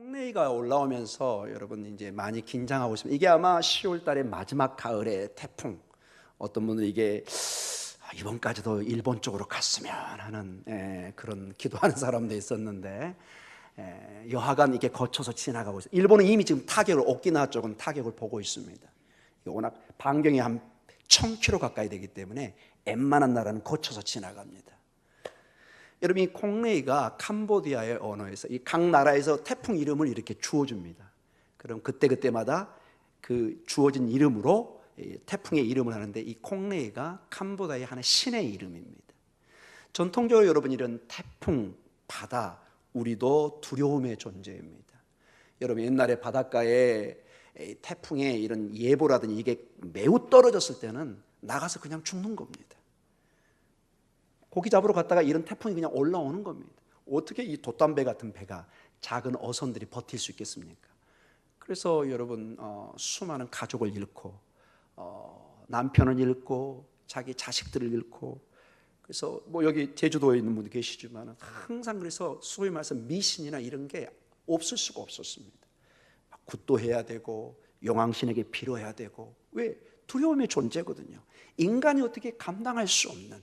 콩레이가 올라오면서 여러분 이제 많이 긴장하고 있습니다. 이게 아마 10월 달의 마지막 가을의 태풍. 어떤 분은 이게 아, 이번까지도 일본 쪽으로 갔으면 하는 예, 그런 기도하는 사람도 있었는데 예, 여하간 이게 거쳐서 지나가고 있어요. 일본은 이미 지금 타격을 오키나와 쪽은 타격을 보고 있습니다. 워낙 반경이 한 1000km 가까이 되기 때문에 웬만한 나라는 거쳐서 지나갑니다. 여러분 이 콩레이가 캄보디아의 언어에서 이 각 나라에서 태풍 이름을 이렇게 주어줍니다. 그럼 그때 그때마다 그 주어진 이름으로 태풍의 이름을 하는데 이 콩레이가 캄보디아의 하나의 신의 이름입니다. 전통적으로 여러분 이런 태풍, 바다 우리도 두려움의 존재입니다. 여러분 옛날에 바닷가에 태풍의 이런 예보라든지 이게 매우 떨어졌을 때는 나가서 그냥 죽는 겁니다. 고기 잡으러 갔다가 이런 태풍이 그냥 올라오는 겁니다. 어떻게 이 돛담배 같은 배가 작은 어선들이 버틸 수 있겠습니까? 그래서 여러분 어, 수많은 가족을 잃고 어, 남편을 잃고 자기 자식들을 잃고 그래서 뭐 여기 제주도에 있는 분도 계시지만 항상 그래서 소위 말해서 미신이나 이런 게 없을 수가 없었습니다. 굿도 해야 되고 용왕신에게 빌어야 되고 왜 두려움의 존재거든요. 인간이 어떻게 감당할 수 없는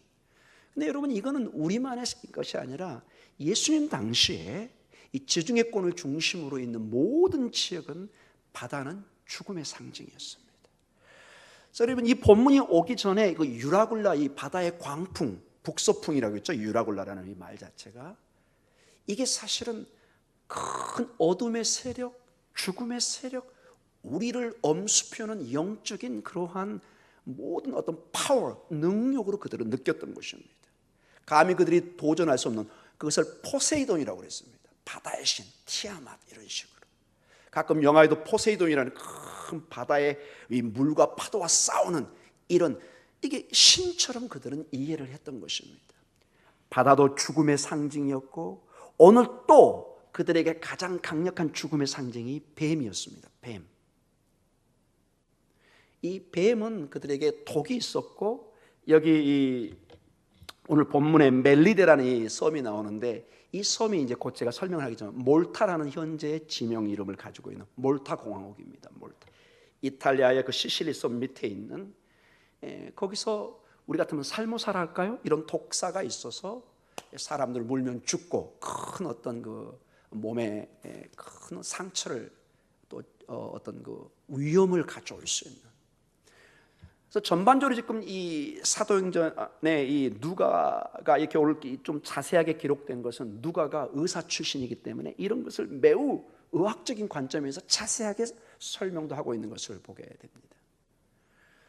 근데 여러분 이거는 우리만의 것이 아니라 예수님 당시에 이 지중해권을 중심으로 있는 모든 지역은 바다는 죽음의 상징이었습니다. 여러분 이 본문이 오기 전에 그 유라굴라 이 바다의 광풍, 북서풍이라고 했죠. 유라굴라라는 이 말 자체가 이게 사실은 큰 어둠의 세력, 죽음의 세력, 우리를 엄습하는 영적인 그러한 모든 어떤 파워, 능력으로 그들은 느꼈던 것입니다. 감히 그들이 도전할 수 없는 그것을 포세이돈이라고 그랬습니다. 바다의 신, 티아맛 이런 식으로. 가끔 영화에도 포세이돈이라는 큰 바다의 이 물과 파도와 싸우는 이런 이게 신처럼 그들은 이해를 했던 것입니다. 바다도 죽음의 상징이었고 오늘 또 그들에게 가장 강력한 죽음의 상징이 뱀이었습니다. 뱀. 이 뱀은 그들에게 독이 있었고 여기 이 오늘 본문에 멜리데라는 이 섬이 나오는데 이 섬이 이제 곧 제가 설명을 하기 전 몰타라는 현재의 지명 이름을 가지고 있는 몰타 공화국입니다. 몰타. 이탈리아의 그 시실리 섬 밑에 있는 에, 거기서 우리 같으면 살모사라 할까요? 이런 독사가 있어서 사람들 물면 죽고 큰 어떤 그 몸에 큰 상처를 또 어, 어떤 그 위험을 가져올 수 있는 그래서 전반적으로 지금 이 사도행전에 이 누가가 이렇게 오늘 좀 자세하게 기록된 것은 누가가 의사 출신이기 때문에 이런 것을 매우 의학적인 관점에서 자세하게 설명도 하고 있는 것을 보게 됩니다.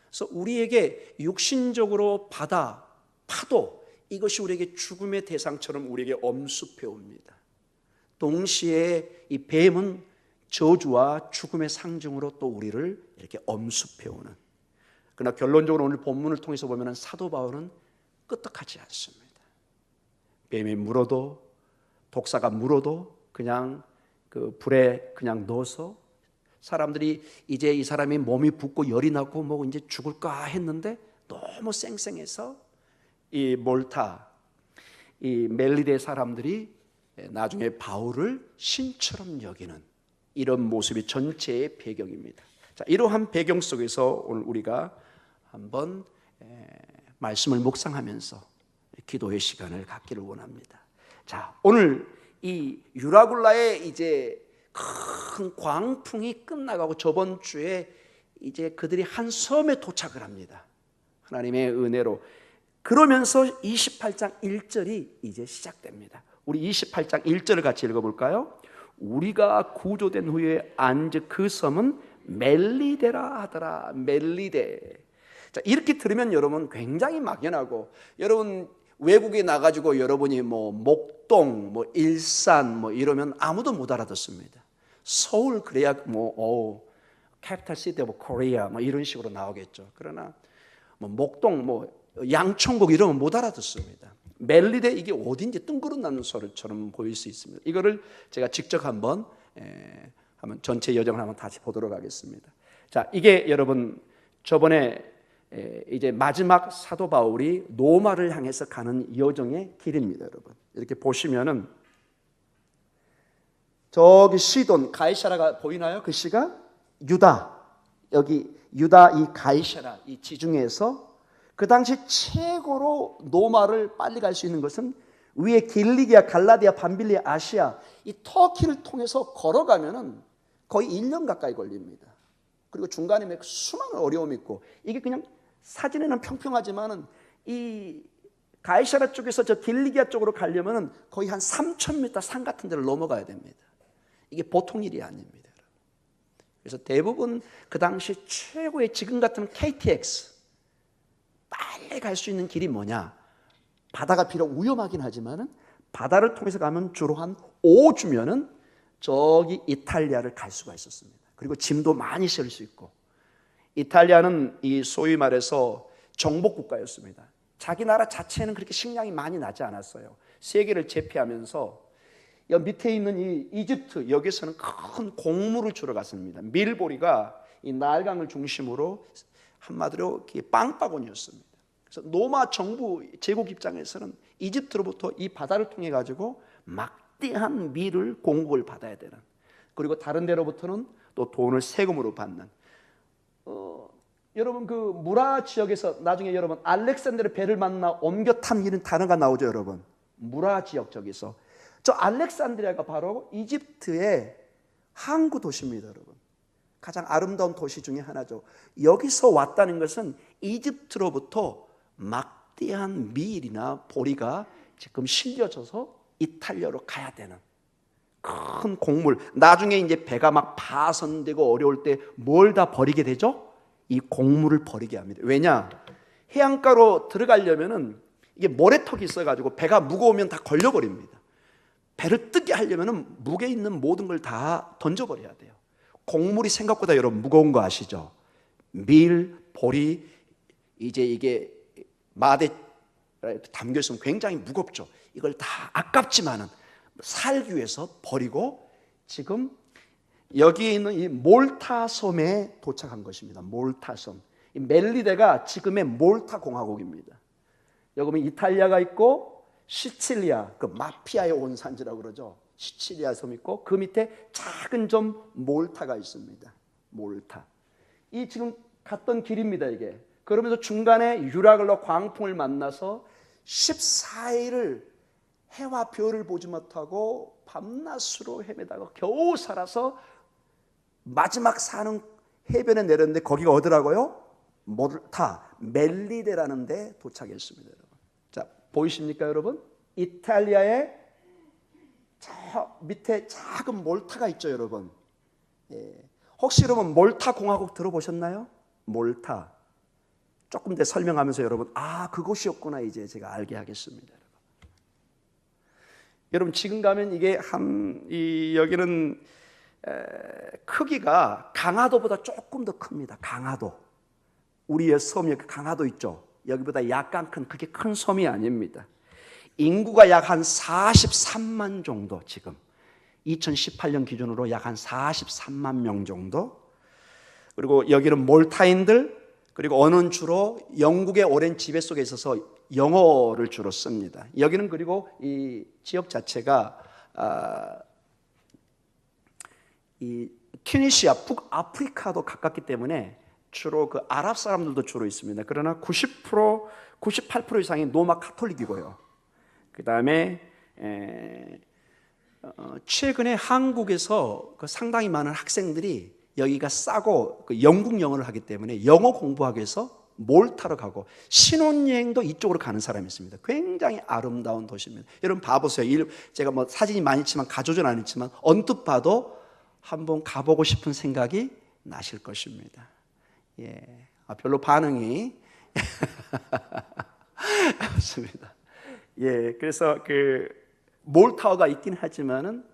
그래서 우리에게 육신적으로 바다, 파도 이것이 우리에게 죽음의 대상처럼 우리에게 엄습해 옵니다. 동시에 이 뱀은 저주와 죽음의 상징으로 또 우리를 이렇게 엄습해 오는 그러나 결론적으로 오늘 본문을 통해서 보면 사도 바울은 끄떡하지 않습니다. 뱀이 물어도 독사가 물어도 그냥 그 불에 그냥 넣어서 사람들이 이제 이 사람이 몸이 붓고 열이 나고 뭐 이제 죽을까 했는데 너무 쌩쌩해서 이 몰타 이 멜리데 사람들이 나중에 바울을 신처럼 여기는 이런 모습이 전체의 배경입니다. 자, 이러한 배경 속에서 오늘 우리가 한번 말씀을 묵상하면서 기도의 시간을 갖기를 원합니다. 자, 오늘 이 유라굴라의 이제 큰 광풍이 끝나가고 저번 주에 이제 그들이 한 섬에 도착을 합니다. 하나님의 은혜로 그러면서 28장 1절이 이제 시작됩니다. 우리 28장 1절을 같이 읽어볼까요? 우리가 구조된 후에 앉은 그 섬은 멜리데라 하더라. 멜리데. 자, 이렇게 들으면 여러분 굉장히 막연하고 여러분 외국에 나가지고 여러분이 뭐 목동, 뭐 일산 뭐 이러면 아무도 못 알아듣습니다. 서울 그래야 뭐 어, 캐피탈 시티 오브 코리아 뭐 이런 식으로 나오겠죠. 그러나 뭐 목동 뭐 양천국 이러면 못 알아듣습니다. 멜리데 이게 어딘지 뜬구름 나는 소리처럼 보일 수 있습니다. 이거를 제가 직접 한번 에, 한번 전체 여정을 한번 다시 보도록 하겠습니다. 자, 이게 여러분 저번에 이제 마지막 사도 바울이 노마를 향해서 가는 여정의 길입니다, 여러분. 이렇게 보시면은 저기 시돈 가이샤라가 보이나요? 그 시가 유다 여기 유다 이 가이샤라 이 지중해에서 그 당시 최고로 노마를 빨리 갈 수 있는 것은 위에 길리기아, 갈라디아, 밤빌리아, 아시아 이 터키를 통해서 걸어가면은 거의 1년 가까이 걸립니다. 그리고 중간에 막 수많은 어려움이 있고 이게 그냥 사진에는 평평하지만은 이 가이샤라 쪽에서 저 길리기아 쪽으로 가려면은 거의 한 3,000m 산 같은 데를 넘어가야 됩니다. 이게 보통 일이 아닙니다. 그래서 대부분 그 당시 최고의 지금 같은 KTX 빨리 갈 수 있는 길이 뭐냐? 바다가 비록 위험하긴 하지만은 바다를 통해서 가면 주로 한 5주면은 저기 이탈리아를 갈 수가 있었습니다. 그리고 짐도 많이 실을 수 있고 이탈리아는 이 소위 말해서 정복 국가였습니다. 자기 나라 자체는 그렇게 식량이 많이 나지 않았어요. 세계를 제패하면서 여 밑에 있는 이 이집트 여기서는 큰 곡물을 주러 갔습니다. 밀보리가 이 나일강을 중심으로 한마디로 빵바구니였습니다. 그래서 로마 정부 제국 입장에서는 이집트로부터 이 바다를 통해 가지고 막대한 밀을 공급을 받아야 되는 그리고 다른 데로부터는 또 돈을 세금으로 받는 어, 여러분 그 무라 지역에서 나중에 여러분 알렉산드르 배를 만나 옮겨 탐기는 단어가 나오죠 여러분? 무라 지역 저기서. 저 알렉산드리아가 바로 이집트의 항구 도시입니다 여러분. 가장 아름다운 도시 중에 하나죠. 여기서 왔다는 것은 이집트로부터 막대한 밀이나 보리가 지금 실려져서 이탈리아로 가야 되는 큰 곡물. 나중에 이제 배가 막 파손되고 어려울 때 뭘 다 버리게 되죠? 이 곡물을 버리게 합니다. 왜냐? 해안가로 들어가려면은 이게 모래턱이 있어가지고 배가 무거우면 다 걸려버립니다. 배를 뜨게 하려면은 무게 있는 모든 걸 다 던져버려야 돼요. 곡물이 생각보다 여러분 무거운 거 아시죠? 밀, 보리, 이제 이게 마대 담겨 있으면 굉장히 무겁죠. 이걸 다 아깝지만은 살기 위해서 버리고 지금 여기에 있는 이 몰타 섬에 도착한 것입니다. 몰타 섬. 이 멜리데가 지금의 몰타 공화국입니다. 여기 보면 이탈리아가 있고 시칠리아 그 마피아의 온산지라고 그러죠. 시칠리아 섬 있고 그 밑에 작은 점 몰타가 있습니다. 몰타. 이 지금 갔던 길입니다, 이게. 그러면서 중간에 유라글로 광풍을 만나서 14일을 해와 별을 보지 못하고 밤낮으로 헤매다가 겨우 살아서 마지막 사는 해변에 내렸는데 거기가 어디라고요? 몰타 멜리데라는 데 도착했습니다. 여러분. 자 보이십니까 여러분? 이탈리아의 저 밑에 작은 몰타가 있죠 여러분. 예. 혹시 여러분 몰타 공화국 들어보셨나요? 몰타. 조금 더 설명하면서 여러분 아 그곳이었구나 이제 제가 알게 하겠습니다. 여러분, 지금 가면 이게 한 이 여기는 에, 크기가 강화도보다 조금 더 큽니다. 강화도 우리의 섬이 강화도 있죠. 여기보다 약간 큰 그게 큰 섬이 아닙니다. 인구가 약 한 43만 정도 지금 2018년 기준으로 약 한 43만 명 정도 그리고 여기는 몰타인들 그리고 언어는 주로 영국의 오랜 지배 속에 있어서 영어를 주로 씁니다. 여기는 그리고 이 지역 자체가 아, 이 튀니시아 북아프리카도 가깝기 때문에 주로 그 아랍 사람들도 주로 있습니다. 그러나 90% 98% 이상이 노마 카톨릭이고요. 그 다음에 어, 최근에 한국에서 그 상당히 많은 학생들이 여기가 싸고 그 영국 영어를 하기 때문에 영어 공부하기 위해서 몰타로 가고 신혼여행도 이쪽으로 가는 사람이 있습니다. 굉장히 아름다운 도시입니다. 여러분 봐보세요. 제가 뭐 사진이 많이 있지만 가져오진 않았지만 언뜻 봐도 한번 가보고 싶은 생각이 나실 것입니다. 예, 아, 별로 반응이 없습니다. 예, 그래서 그 몰타워가 있긴 하지만은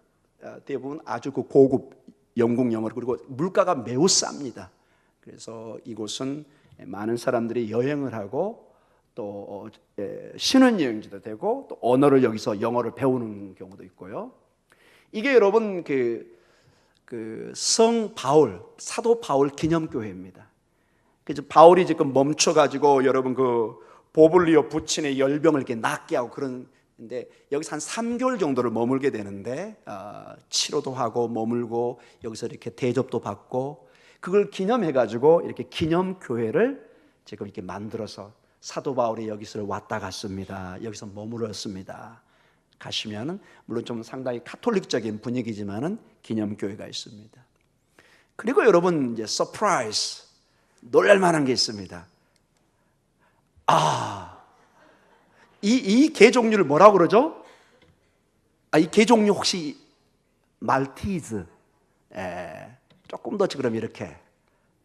아, 대부분 아주 그 고급 영국 영어로 그리고 물가가 매우 쌉니다. 그래서 이곳은 많은 사람들이 여행을 하고 또 어, 신혼여행지도 되고 또 언어를 여기서 영어를 배우는 경우도 있고요. 이게 여러분 그 그 성 바울 사도 바울 기념교회입니다. 그래서 바울이 지금 멈춰 가지고 여러분 그 보블리오 부친의 열병을 이렇게 낫게 하고 그런 근데 여기서 한 3개월 정도를 머물게 되는데 아, 치료도 하고 머물고 여기서 이렇게 대접도 받고 그걸 기념해 가지고 이렇게 기념 교회를 지금 이렇게 만들어서 사도 바울이 여기서 왔다 갔습니다. 여기서 머물렀습니다. 가시면은 물론 좀 상당히 카톨릭적인 분위기지만은 기념 교회가 있습니다. 그리고 여러분 이제 서프라이즈 놀랄 만한 게 있습니다. 아, 이, 이 개종류를 뭐라고 그러죠? 아, 이 개종류 혹시 말티즈? 에, 조금 더 그럼 이렇게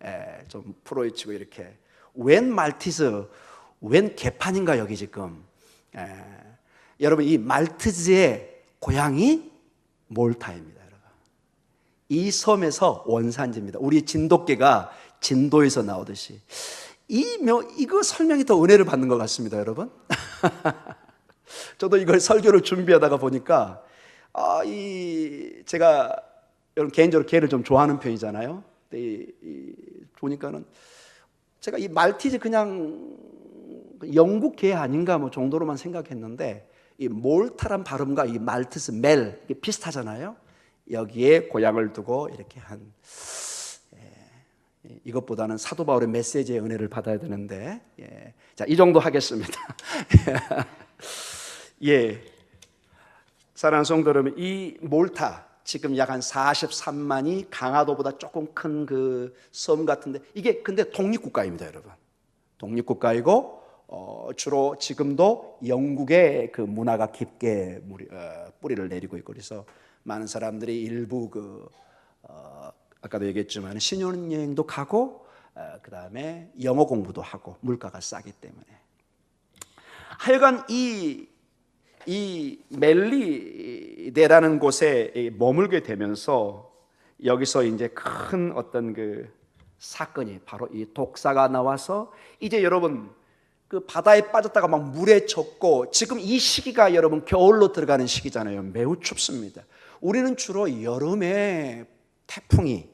에, 좀 풀어헤치고 이렇게 웬 말티즈, 웬 개판인가 여기 지금? 에, 여러분 이 말티즈의 고향이 몰타입니다, 여러분. 이 섬에서 원산지입니다. 우리 진돗개가 진도에서 나오듯이 이 명, 이거 설명이 더 은혜를 받는 것 같습니다, 여러분. 저도 이걸 설교를 준비하다가 보니까 아, 이 제가 여러분 개인적으로 개를 좀 좋아하는 편이잖아요. 이, 이, 보니까는 제가 이 말티즈 그냥 영국 개 아닌가 뭐 정도로만 생각했는데 이 몰타란 발음과 이 말티즈 멜 이게 비슷하잖아요. 여기에 고향을 두고 이렇게 한 예, 이것보다는 사도 바울의 메시지의 은혜를 받아야 되는데 예. 자, 이 정도 하겠습니다. 예. 사랑하는 성도 여러분, 이 몰타 지금 약 한 43만이 강화도보다 조금 큰 그 섬 같은데 이게 근데 독립국가입니다, 여러분. 독립국가이고 어, 주로 지금도 영국의 그 문화가 깊게 무리, 어, 뿌리를 내리고 있고 그래서 많은 사람들이 일부 그 어, 아까도 얘기했지만 신혼여행도 가고 어, 그 다음에 영어 공부도 하고 물가가 싸기 때문에 하여간 이, 이 멜리데라는 곳에 머물게 되면서 여기서 이제 큰 어떤 그 사건이 바로 이 독사가 나와서 이제 여러분 그 바다에 빠졌다가 막 물에 젖고 지금 이 시기가 여러분 겨울로 들어가는 시기잖아요. 매우 춥습니다. 우리는 주로 여름에 태풍이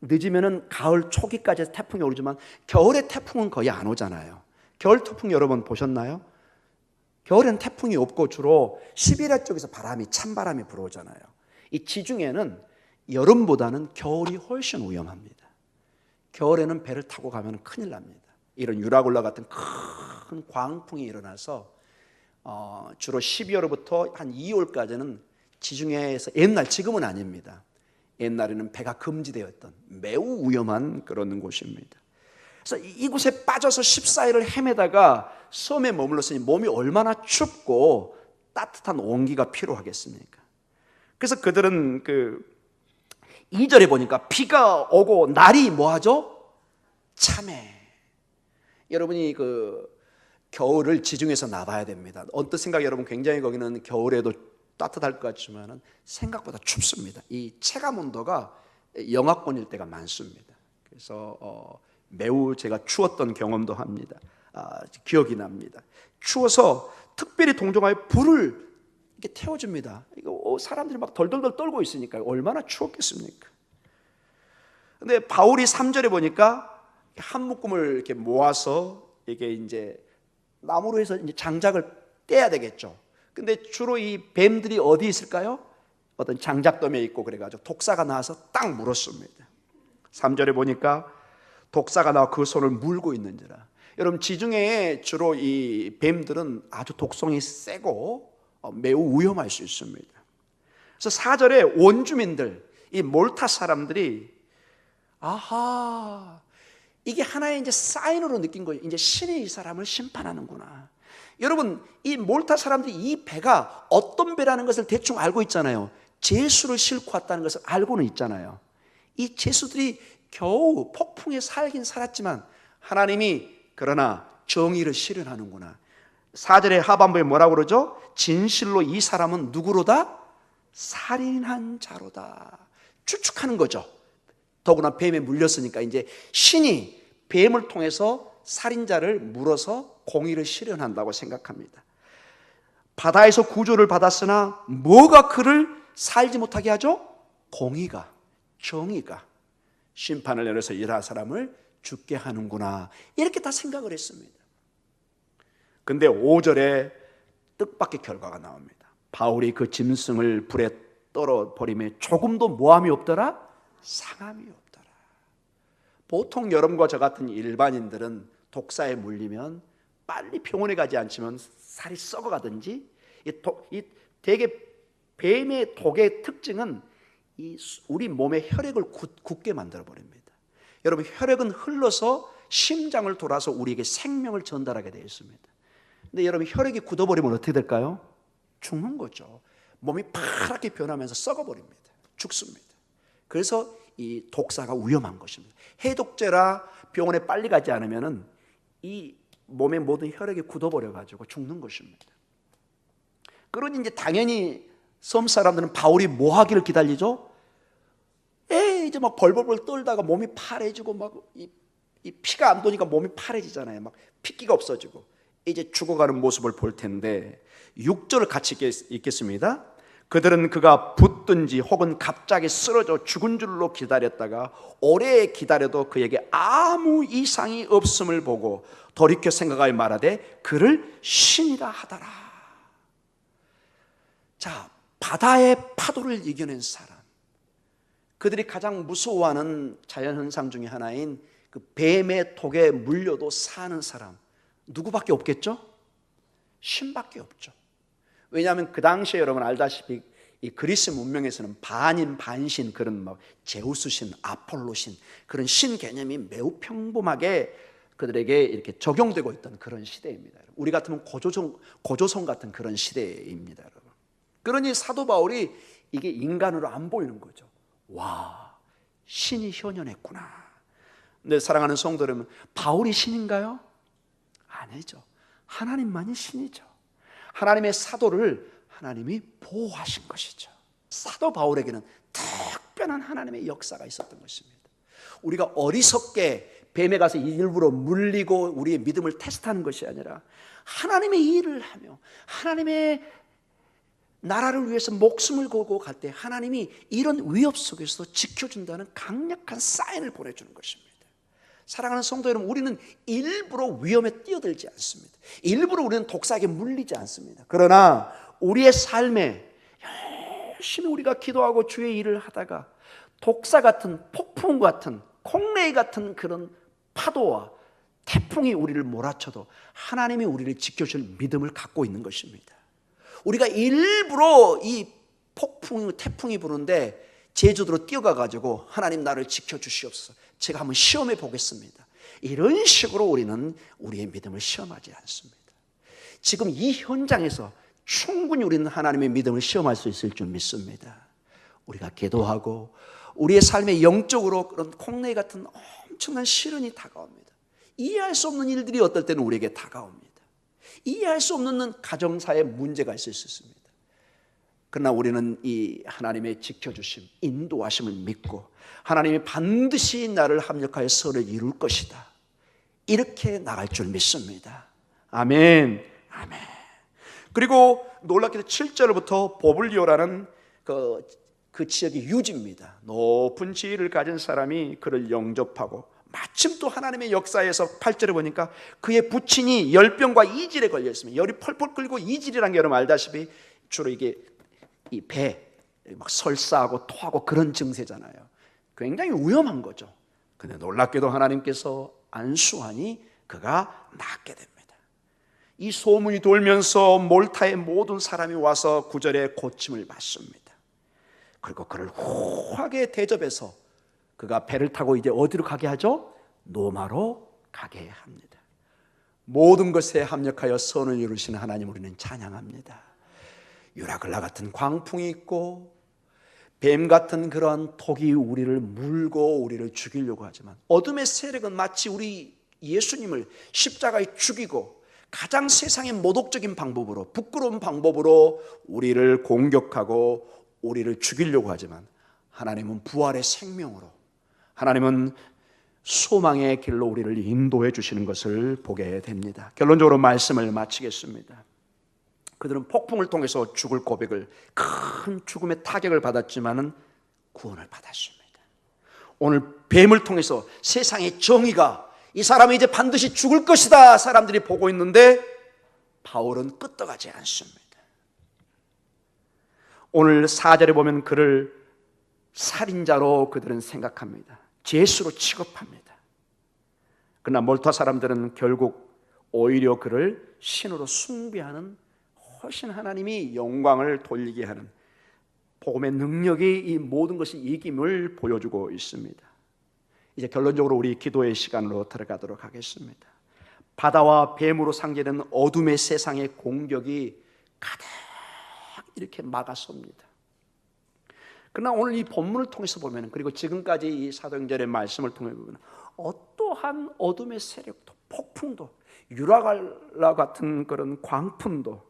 늦으면은 가을 초기까지 태풍이 오지만 겨울에 태풍은 거의 안 오잖아요. 겨울 태풍 여러분 보셨나요? 겨울엔 태풍이 없고 주로 시베리아 쪽에서 바람이 찬바람이 불어오잖아요. 이 지중해는 여름보다는 겨울이 훨씬 위험합니다. 겨울에는 배를 타고 가면 큰일 납니다. 이런 유라굴라 같은 큰 광풍이 일어나서 어, 주로 12월부터 한 2월까지는 지중해에서 옛날 지금은 아닙니다. 옛날에는 배가 금지되었던 매우 위험한 그런 곳입니다. 그래서 이곳에 빠져서 14일을 헤매다가 섬에 머물렀으니 몸이 얼마나 춥고 따뜻한 온기가 필요하겠습니까? 그래서 그들은 그 2절에 보니까 비가 오고 날이 뭐하죠? 참해. 여러분이 그 겨울을 지중해서 나봐야 됩니다. 어떤 생각 여러분 굉장히 거기는 겨울에도 따뜻할 것 같지만은 생각보다 춥습니다. 이 체감 온도가 영하권일 때가 많습니다. 그래서 어, 매우 제가 추웠던 경험도 합니다. 아, 기억이 납니다. 추워서 특별히 동정하여 불을 이렇게 태워줍니다. 이거 어, 사람들이 막 덜덜덜 떨고 있으니까 얼마나 추웠겠습니까? 근데 바울이 3절에 보니까 한 묶음을 이렇게 모아서 이게 이제 나무로 해서 이제 장작을 떼야 되겠죠. 근데 주로 이 뱀들이 어디 있을까요? 어떤 장작돔에 있고 그래가지고 독사가 나와서 딱 물었습니다. 3절에 보니까 독사가 나와 그 손을 물고 있는지라. 여러분 지중해에 주로 이 뱀들은 아주 독성이 세고 어, 매우 위험할 수 있습니다. 그래서 4절에 원주민들, 이 몰타 사람들이 아하 이게 하나의 이제 사인으로 느낀 거예요. 이제 신이 이 사람을 심판하는구나. 여러분, 이 몰타 사람들이 이 배가 어떤 배라는 것을 대충 알고 있잖아요. 제수를 싣고 왔다는 것을 알고는 있잖아요. 이 제수들이 겨우 폭풍에 살긴 살았지만 하나님이 그러나 정의를 실현하는구나. 사절의 하반부에 뭐라고 그러죠? 진실로 이 사람은 누구로다? 살인한 자로다. 추측하는 거죠. 더구나 뱀에 물렸으니까 이제 신이 뱀을 통해서 살인자를 물어서 공의를 실현한다고 생각합니다. 바다에서 구조를 받았으나 뭐가 그를 살지 못하게 하죠? 공의가, 정의가 심판을 내려서 일할 사람을 죽게 하는구나. 이렇게 다 생각을 했습니다. 근데 5절에 뜻밖의 결과가 나옵니다. 바울이 그 짐승을 불에 떨어 버림에 조금도 모함이 없더라, 상함이 없더라. 보통 여러분과 저 같은 일반인들은 독사에 물리면 빨리 병원에 가지 않지만 살이 썩어가든지 이, 독, 이 대개 뱀의 독의 특징은 이 수- 우리 몸의 혈액을 굳, 굳게 만들어 버립니다. 여러분 혈액은 흘러서 심장을 돌아서 우리에게 생명을 전달하게 되어 있습니다. 근데 여러분 혈액이 굳어버리면 어떻게 될까요? 죽는 거죠. 몸이 파랗게 변하면서 썩어버립니다. 죽습니다. 그래서 이 독사가 위험한 것입니다. 해독제라 병원에 빨리 가지 않으면은 이 몸의 모든 혈액이 굳어버려 가지고 죽는 것입니다. 그러니 이제 당연히 섬 사람들은 바울이 뭐 하기를 기다리죠? 에 이제 막 벌벌벌 떨다가 몸이 파래지고 막이 이 피가 안 도니까 몸이 파래지잖아요. 막 핏기가 없어지고 이제 죽어가는 모습을 볼 텐데 6절을 같이 읽겠- 읽겠습니다. 그들은 그가 붙든지 혹은 갑자기 쓰러져 죽은 줄로 기다렸다가 오래 기다려도 그에게 아무 이상이 없음을 보고 돌이켜 생각하여 말하되 그를 신이라 하더라. 자, 바다의 파도를 이겨낸 사람. 그들이 가장 무서워하는 자연현상 중에 하나인 그 뱀의 독에 물려도 사는 사람. 누구밖에 없겠죠? 신밖에 없죠. 왜냐하면 그 당시에 여러분 알다시피 이 그리스 문명에서는 반인 반신 그런 막 제우스 신, 아폴로 신 그런 신 개념이 매우 평범하게 그들에게 이렇게 적용되고 있던 그런 시대입니다. 우리 같으면 고조선 고조선 같은 그런 시대입니다, 여러분. 그러니 사도 바울이 이게 인간으로 안 보이는 거죠. 와, 신이 현현했구나. 근데 사랑하는 성도 여러분, 바울이 신인가요? 아니죠. 하나님만이 신이죠. 하나님의 사도를 하나님이 보호하신 것이죠. 사도 바울에게는 특별한 하나님의 역사가 있었던 것입니다. 우리가 어리석게 뱀에 가서 일부러 물리고 우리의 믿음을 테스트하는 것이 아니라 하나님의 일을 하며 하나님의 나라를 위해서 목숨을 걸고 갈 때 하나님이 이런 위협 속에서도 지켜준다는 강력한 사인을 보내주는 것입니다. 사랑하는 성도 여러분, 우리는 일부러 위험에 뛰어들지 않습니다. 일부러 우리는 독사에게 물리지 않습니다. 그러나 우리의 삶에 열심히 우리가 기도하고 주의 일을 하다가 독사 같은 폭풍 같은 콩레이 같은 그런 파도와 태풍이 우리를 몰아쳐도 하나님이 우리를 지켜줄 믿음을 갖고 있는 것입니다. 우리가 일부러 이 폭풍, 태풍이 부는데 제주도로 뛰어가 가지고 하나님 나를 지켜 주시옵소서. 제가 한번 시험해 보겠습니다. 이런 식으로 우리는 우리의 믿음을 시험하지 않습니다. 지금 이 현장에서 충분히 우리는 하나님의 믿음을 시험할 수 있을 줄 믿습니다. 우리가 기도하고 우리의 삶에 영적으로 그런 콩레 같은 엄청난 시련이 다가옵니다. 이해할 수 없는 일들이 어떨 때는 우리에게 다가옵니다. 이해할 수 없는 가정사에 문제가 있을 수 있습니다. 그러나 우리는 이 하나님의 지켜주심, 인도하심을 믿고 하나님이 반드시 나를 합력하여 선을 이룰 것이다. 이렇게 나갈 줄 믿습니다. 아멘. 아멘. 그리고 놀랍게도 7절부터 보블리오라는 그, 그 지역의 유지입니다. 높은 지위를 가진 사람이 그를 영접하고 마침 또 하나님의 역사에서 8절에 보니까 그의 부친이 열병과 이질에 걸려 있습니다. 열이 펄펄 끓고 이질이라는 게 여러분 알다시피 주로 이게 이 배 막 설사하고 토하고 그런 증세잖아요. 굉장히 위험한 거죠. 근데 놀랍게도 하나님께서 안수하니 그가 낫게 됩니다. 이 소문이 돌면서 몰타의 모든 사람이 와서 구절에 고침을 받습니다. 그리고 그를 후하게 대접해서 그가 배를 타고 이제 어디로 가게 하죠? 노마로 가게 합니다. 모든 것에 합력하여 선을 이루시는 하나님 우리는 찬양합니다. 유라글라 같은 광풍이 있고 뱀 같은 그러한 독이 우리를 물고 우리를 죽이려고 하지만 어둠의 세력은 마치 우리 예수님을 십자가에 죽이고 가장 세상의 모독적인 방법으로 부끄러운 방법으로 우리를 공격하고 우리를 죽이려고 하지만 하나님은 부활의 생명으로 하나님은 소망의 길로 우리를 인도해 주시는 것을 보게 됩니다. 결론적으로 말씀을 마치겠습니다. 그들은 폭풍을 통해서 죽을 고백을 큰 죽음의 타격을 받았지만은 구원을 받았습니다. 오늘 뱀을 통해서 세상의 정의가 이 사람이 이제 반드시 죽을 것이다 사람들이 보고 있는데 바울은 끄떡하지 않습니다. 오늘 사절에 보면 그를 살인자로 그들은 생각합니다. 죄수로 취급합니다. 그러나 몰타 사람들은 결국 오히려 그를 신으로 숭배하는 훨씬 하나님이 영광을 돌리게 하는 복음의 능력이 이 모든 것이 이김을 보여주고 있습니다. 이제 결론적으로 우리 기도의 시간으로 들어가도록 하겠습니다. 바다와 뱀으로 상징되는 어둠의 세상의 공격이 가득 이렇게 막아섭니다. 그러나 오늘 이 본문을 통해서 보면 그리고 지금까지 이 사도행전의 말씀을 통해 보면 어떠한 어둠의 세력도 폭풍도 유라갈라 같은 그런 광풍도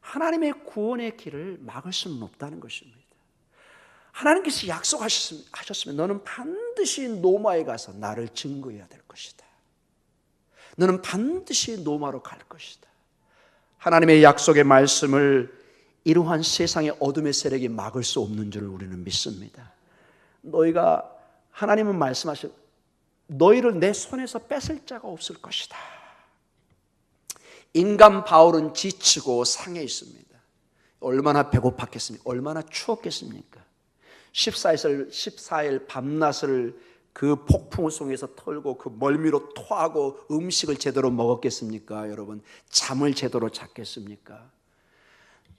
하나님의 구원의 길을 막을 수는 없다는 것입니다. 하나님께서 약속하셨으면 너는 반드시 노마에 가서 나를 증거해야 될 것이다. 너는 반드시 노마로 갈 것이다. 하나님의 약속의 말씀을 이러한 세상의 어둠의 세력이 막을 수 없는 줄을 우리는 믿습니다. 너희가 하나님은 말씀하셨 너희를 내 손에서 뺏을 자가 없을 것이다. 인간 바울은 지치고 상해 있습니다. 얼마나 배고팠겠습니까? 얼마나 추웠겠습니까? 14일, 14일 밤낮을 그 폭풍 속에서 털고 그 멀미로 토하고 음식을 제대로 먹었겠습니까? 여러분, 잠을 제대로 잤겠습니까?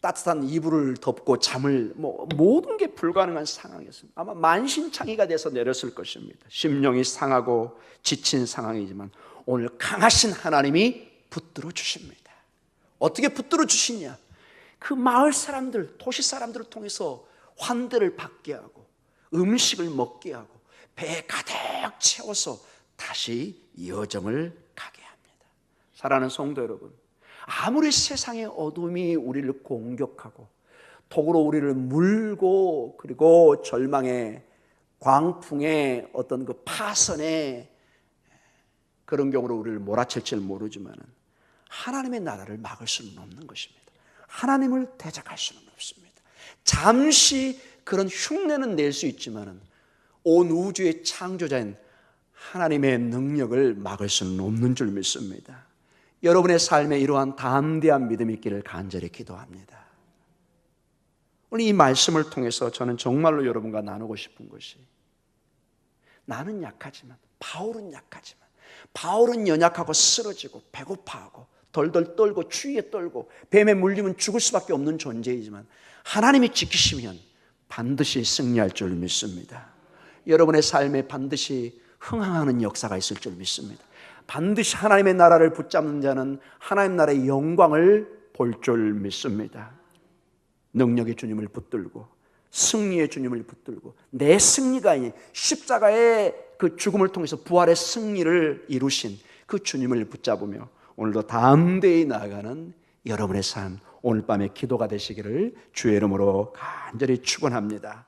따뜻한 이불을 덮고 잠을 뭐 모든 게 불가능한 상황이었습니다. 아마 만신창이가 돼서 내렸을 것입니다. 심령이 상하고 지친 상황이지만 오늘 강하신 하나님이 붙들어 주십니다. 어떻게 붙들어 주시냐? 그 마을 사람들, 도시 사람들을 통해서 환대를 받게 하고 음식을 먹게 하고 배에 가득 채워서 다시 여정을 가게 합니다. 사랑하는 성도 여러분, 아무리 세상의 어둠이 우리를 공격하고 독으로 우리를 물고 그리고 절망의 광풍의 어떤 그 파선에 그런 경우로 우리를 몰아칠지 모르지만 하나님의 나라를 막을 수는 없는 것입니다. 하나님을 대적할 수는 없습니다. 잠시 그런 흉내는 낼 수 있지만 온 우주의 창조자인 하나님의 능력을 막을 수는 없는 줄 믿습니다. 여러분의 삶에 이러한 담대한 믿음이 있기를 간절히 기도합니다. 오늘 이 말씀을 통해서 저는 정말로 여러분과 나누고 싶은 것이 나는 약하지만 바울은 약하지만 바울은 연약하고 쓰러지고 배고파하고 덜덜 떨고 추위에 떨고 뱀에 물리면 죽을 수밖에 없는 존재이지만 하나님이 지키시면 반드시 승리할 줄 믿습니다. 여러분의 삶에 반드시 흥황하는 역사가 있을 줄 믿습니다. 반드시 하나님의 나라를 붙잡는 자는 하나님 나라의 영광을 볼 줄 믿습니다. 능력의 주님을 붙들고 승리의 주님을 붙들고 내 승리가 아닌 십자가의 그 죽음을 통해서 부활의 승리를 이루신 그 주님을 붙잡으며 오늘도 담대히 나아가는 여러분의 삶 오늘 밤에 기도가 되시기를 주의 이름으로 간절히 축원합니다.